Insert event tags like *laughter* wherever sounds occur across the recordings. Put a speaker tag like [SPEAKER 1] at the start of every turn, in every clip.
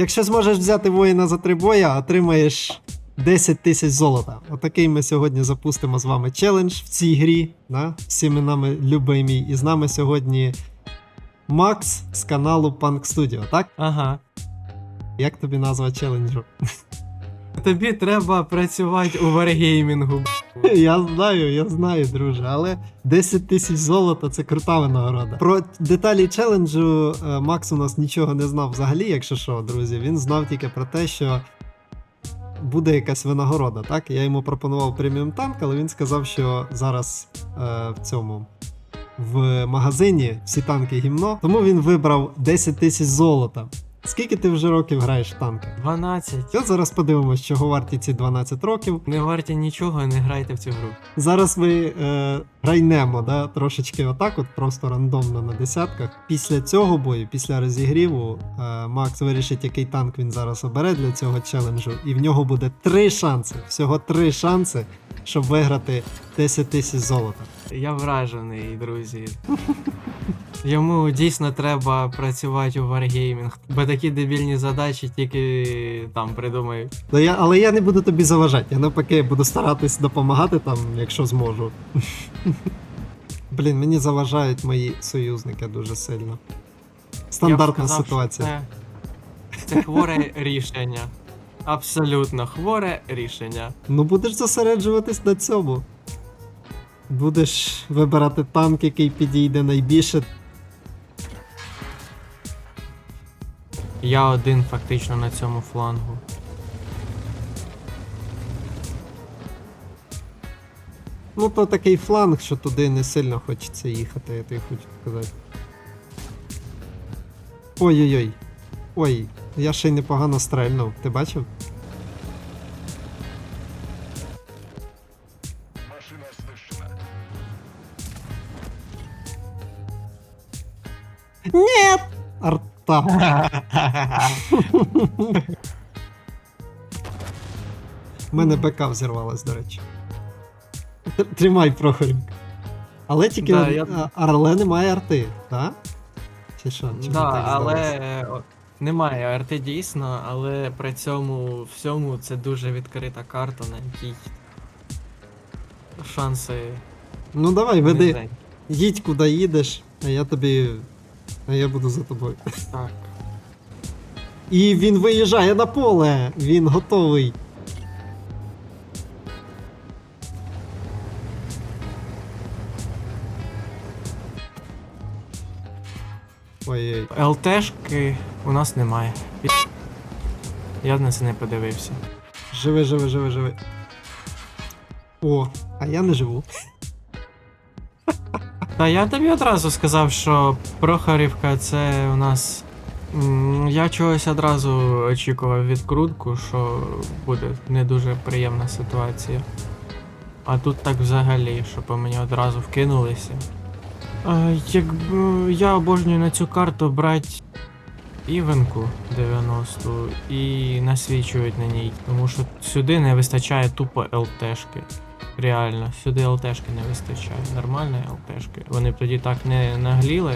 [SPEAKER 1] Якщо зможеш взяти воїна за три боя, отримаєш 10 тисяч золота. Отакий ми сьогодні запустимо з вами челендж в цій грі. Да? Всіми нами любимій. І з нами сьогодні Макс з каналу Punk Studio, так?
[SPEAKER 2] Ага.
[SPEAKER 1] Як тобі назва челенджу?
[SPEAKER 2] Тобі треба працювати у варгеймінгу. *laughs*
[SPEAKER 1] Я знаю, я знаю, друже, але 10 тисяч золота це крута винагорода. Про деталі челенджу е, Макс у нас нічого не знав взагалі, якщо що, друзі. Він знав тільки про те, що буде якась винагорода. Так, я йому пропонував преміум танк, але він сказав, що зараз е, в цьому. В магазині всі танки гімно, тому він вибрав 10 тисяч золота. Скільки ти вже років граєш в танки?
[SPEAKER 2] 12.
[SPEAKER 1] От зараз подивимось, чого варті ці 12 років.
[SPEAKER 2] Не варті нічого, не грайте в цю гру.
[SPEAKER 1] Зараз ми е, грайнемо, да, трошечки отак, от просто рандомно на десятках. Після цього бою, після розігріву, е, Макс вирішить, який танк він зараз обере для цього челенджу, і в нього буде три шанси, всього три шанси, щоб виграти 10 тисяч золота.
[SPEAKER 2] Я вражений, друзі. Йому дійсно треба працювати у варгеймінг, бо такі дебільні задачі тільки там придумають.
[SPEAKER 1] Ну, я, але я не буду тобі заважати, я навпаки буду старатись допомагати там, якщо зможу. *laughs* Блін, мені заважають мої союзники дуже сильно. Стандартна
[SPEAKER 2] сказав,
[SPEAKER 1] ситуація.
[SPEAKER 2] Це, це хворе *laughs* рішення. Абсолютно хворе рішення.
[SPEAKER 1] Ну будеш зосереджуватись на цьому. Будеш вибирати танк, який підійде найбільше.
[SPEAKER 2] Я один фактично на цьому флангу.
[SPEAKER 1] Ну, то такий фланг, що туди не сильно хочеться їхати, я тобі хочу сказати. Ой-ой-ой. Ой, я ще й непогано стрельнув. Ти бачив? Нет! Арта. У мене БК взірвалась, до речі. Тримай, Прохорік. Але тільки
[SPEAKER 2] Да, я-
[SPEAKER 1] але немає арти, так? Чи що? Чи
[SPEAKER 2] Да,
[SPEAKER 1] так
[SPEAKER 2] але
[SPEAKER 1] здалося?
[SPEAKER 2] е, о, немає арти дійсно, але при цьому всьому це дуже відкрита карта, на якій шанси.
[SPEAKER 1] Ну давай, веди.
[SPEAKER 2] низенькі.
[SPEAKER 1] Їдь куди їдеш, а я тобі. А я буду за тобою.
[SPEAKER 2] Так.
[SPEAKER 1] І він виїжджає на поле! Він готовий. Ой-ой.
[SPEAKER 2] ЛТшки у нас немає. Я на це не подивився.
[SPEAKER 1] Живи, живи, живи, живи. О, а я не живу.
[SPEAKER 2] Та я тобі одразу сказав, що Прохорівка це у нас. Я чогось одразу очікував відкрутку, що буде не дуже приємна ситуація. А тут так взагалі, що по мені одразу вкинулися. А, якби я обожнюю на цю карту брати Івенку 90 і насвічують на ній, тому що сюди не вистачає тупо ЛТшки. Реально, сюди ЛТшки не вистачає. Нормальної ЛТшки. Вони тоді так не нагліли.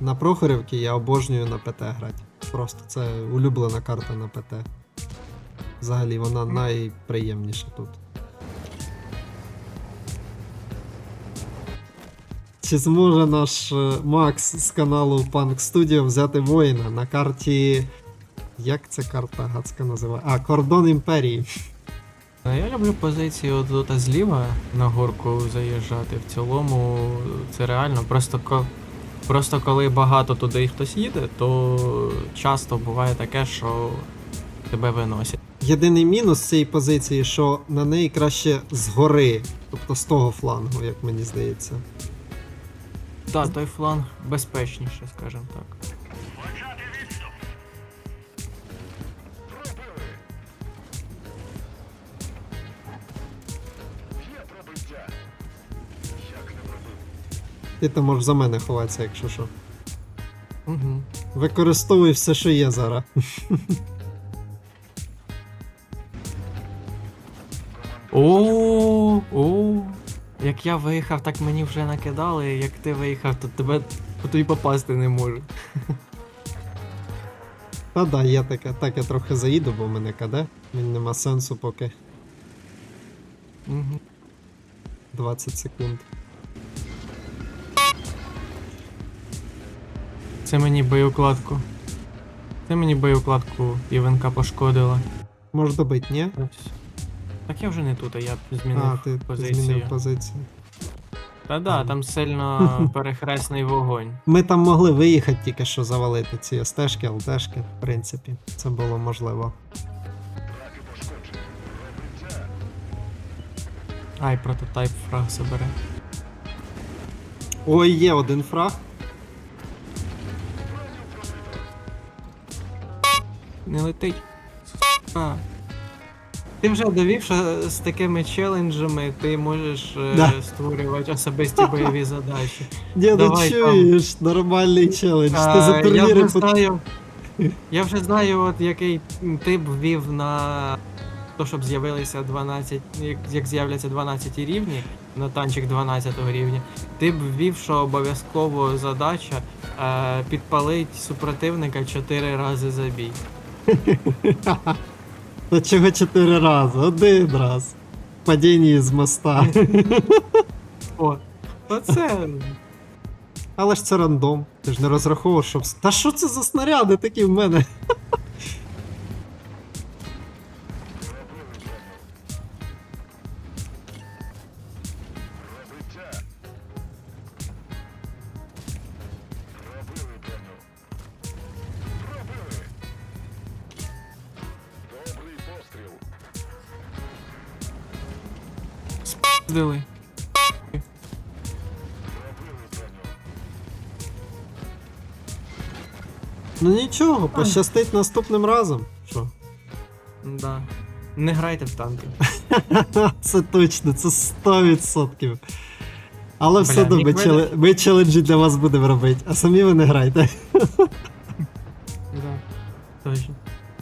[SPEAKER 1] На Прохорівці я обожнюю на ПТ грати. Просто це улюблена карта на ПТ. Взагалі, вона найприємніша тут. Чи зможе наш е, Макс з каналу Punk Studio взяти воїна на карті. Як ця карта гадська називає? А, Кордон Імперії.
[SPEAKER 2] Я люблю позицію тут зліва на горку заїжджати. В цілому це реально. Просто ко... Просто коли багато туди хтось їде, то часто буває таке, що тебе виносять.
[SPEAKER 1] Єдиний мінус цієї позиції, що на неї краще згори, тобто з того флангу, як мені здається.
[SPEAKER 2] Так, той фланг безпечніше, скажімо так.
[SPEAKER 1] Ти там можеш за мене ховатися, якщо що.
[SPEAKER 2] Угу.
[SPEAKER 1] Використовуй все, що є зараз.
[SPEAKER 2] О, о, як я виїхав, так мені вже накидали. Як ти виїхав, то тебе тобі попасти не можу.
[SPEAKER 1] Та да, є таке. Так, я трохи заїду, бо в мене КД. Мені нема сенсу поки
[SPEAKER 2] Угу.
[SPEAKER 1] 20 секунд.
[SPEAKER 2] Це мені боєукладку. Це мені боєукладку Івенка пошкодила.
[SPEAKER 1] Може добити, ні?
[SPEAKER 2] Так я вже не тут, а я змінив
[SPEAKER 1] А, ти
[SPEAKER 2] позицію.
[SPEAKER 1] змінив позицію.
[SPEAKER 2] Та да, там сильно *laughs* перехресний вогонь.
[SPEAKER 1] Ми там могли виїхати тільки що завалити ці стежки, ЛТшки, в принципі. Це було можливо.
[SPEAKER 2] Ай, прототайп фраг забере.
[SPEAKER 1] Ой, є один фраг.
[SPEAKER 2] Не летить. Сука. Ти вже довів, що з такими челенджами ти можеш е, створювати особисті бойові задачі. *laughs*
[SPEAKER 1] Ні, ну
[SPEAKER 2] Давай там.
[SPEAKER 1] чуєш, нормальний челендж. Ти
[SPEAKER 2] А,
[SPEAKER 1] за
[SPEAKER 2] я
[SPEAKER 1] турніри
[SPEAKER 2] вже знаю. *laughs* Я вже знаю, от який ти б ввів на то, щоб з'явилися 12, як, як з'являться 12 рівні на танчик 12 рівня, ти б ввів, що обов'язково задача е, підпалить супротивника 4 рази за бій. *laughs*
[SPEAKER 1] Та чого чотири рази? Один раз. Падіння з моста. *laughs*
[SPEAKER 2] О, оце.
[SPEAKER 1] Але ж це рандом. Ти ж не розраховував, що. Та що це за снаряди такі в мене? *laughs*
[SPEAKER 2] Спіздили.
[SPEAKER 1] Ну нічого, пощастить наступним разом. Що?
[SPEAKER 2] Да. Не грайте в танки. *laughs*
[SPEAKER 1] Це точно, це 100%. Але все
[SPEAKER 2] Бля,
[SPEAKER 1] одно ми, ми челенджі для вас будемо робити, а самі ви не грайте.
[SPEAKER 2] Да. Точно.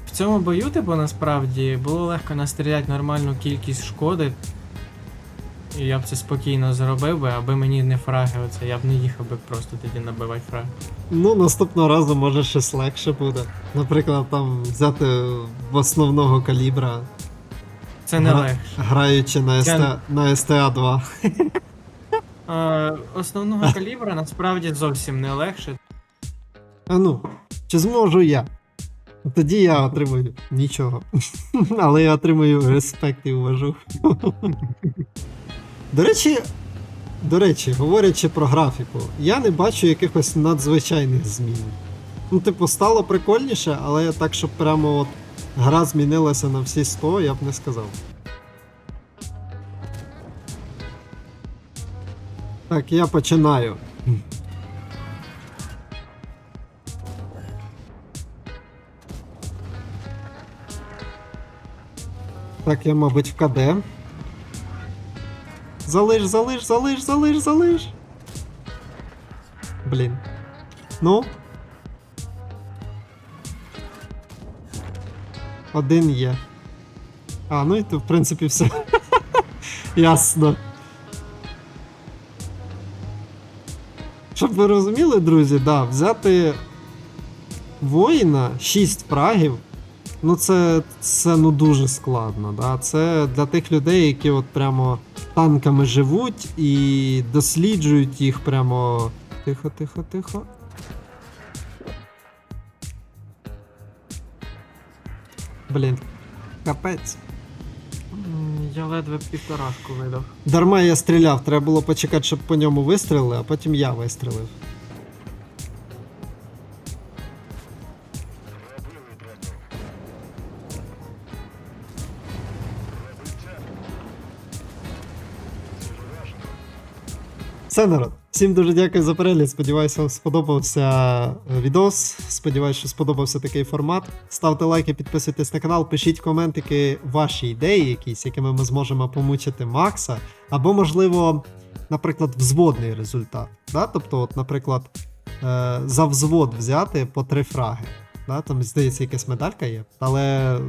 [SPEAKER 2] В цьому бою, типу, насправді було легко настріляти нормальну кількість шкоди. І я б це спокійно зробив би, аби мені не фраги оце, я б не їхав би просто тоді набивати фраги.
[SPEAKER 1] Ну, наступного разу може щось легше буде. Наприклад, там взяти в основного калібра,
[SPEAKER 2] Це не
[SPEAKER 1] Гра-
[SPEAKER 2] легше.
[SPEAKER 1] граючи на,
[SPEAKER 2] Я-
[SPEAKER 1] на STA2.
[SPEAKER 2] Е, основного *laughs* калібра насправді зовсім не легше.
[SPEAKER 1] А ну, чи зможу я? Тоді я отримую нічого. *laughs* Але я отримую респект і уважу. *laughs* До речі, до речі, говорячи про графіку, я не бачу якихось надзвичайних змін. Ну, типу, стало прикольніше, але так, щоб прямо от гра змінилася на всі 100, я б не сказав. Так, я починаю. Так, я, мабуть, в КД. Залиш, залиш, залиш, залиш, залиш. Блін. Ну. Один є. А, ну і то, в принципі, все. *laughs* Ясно. Щоб ви розуміли, друзі, да, взяти воїна 6 фрагів Ну, це, це ну дуже складно. Да? Це для тих людей, які от прямо танками живуть і досліджують їх прямо. Тихо, тихо, тихо. Блін, капець.
[SPEAKER 2] Я ледве півторашку видав.
[SPEAKER 1] Дарма я стріляв, треба було почекати, щоб по ньому вистрілили, а потім я вистрілив. Все, народ. Всім дуже дякую за перегляд. Сподіваюся, вам сподобався е, відос. Сподіваюся, що сподобався такий формат. Ставте лайки, підписуйтесь на канал, пишіть коментики, ваші ідеї, якісь, якими ми зможемо помучити Макса. Або, можливо, наприклад, взводний результат. Да? Тобто, от, наприклад, е, за взвод взяти по три фраги. Да? Там, здається, якась медалька є. Але е,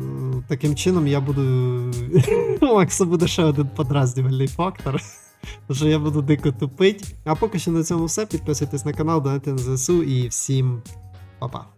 [SPEAKER 1] таким чином я буду. *laughs* Макса буде ще один подразнювальний фактор. Що я буду дико тупить. А поки що на цьому все. Підписуйтесь на канал, донайте на ЗСУ і всім па-па.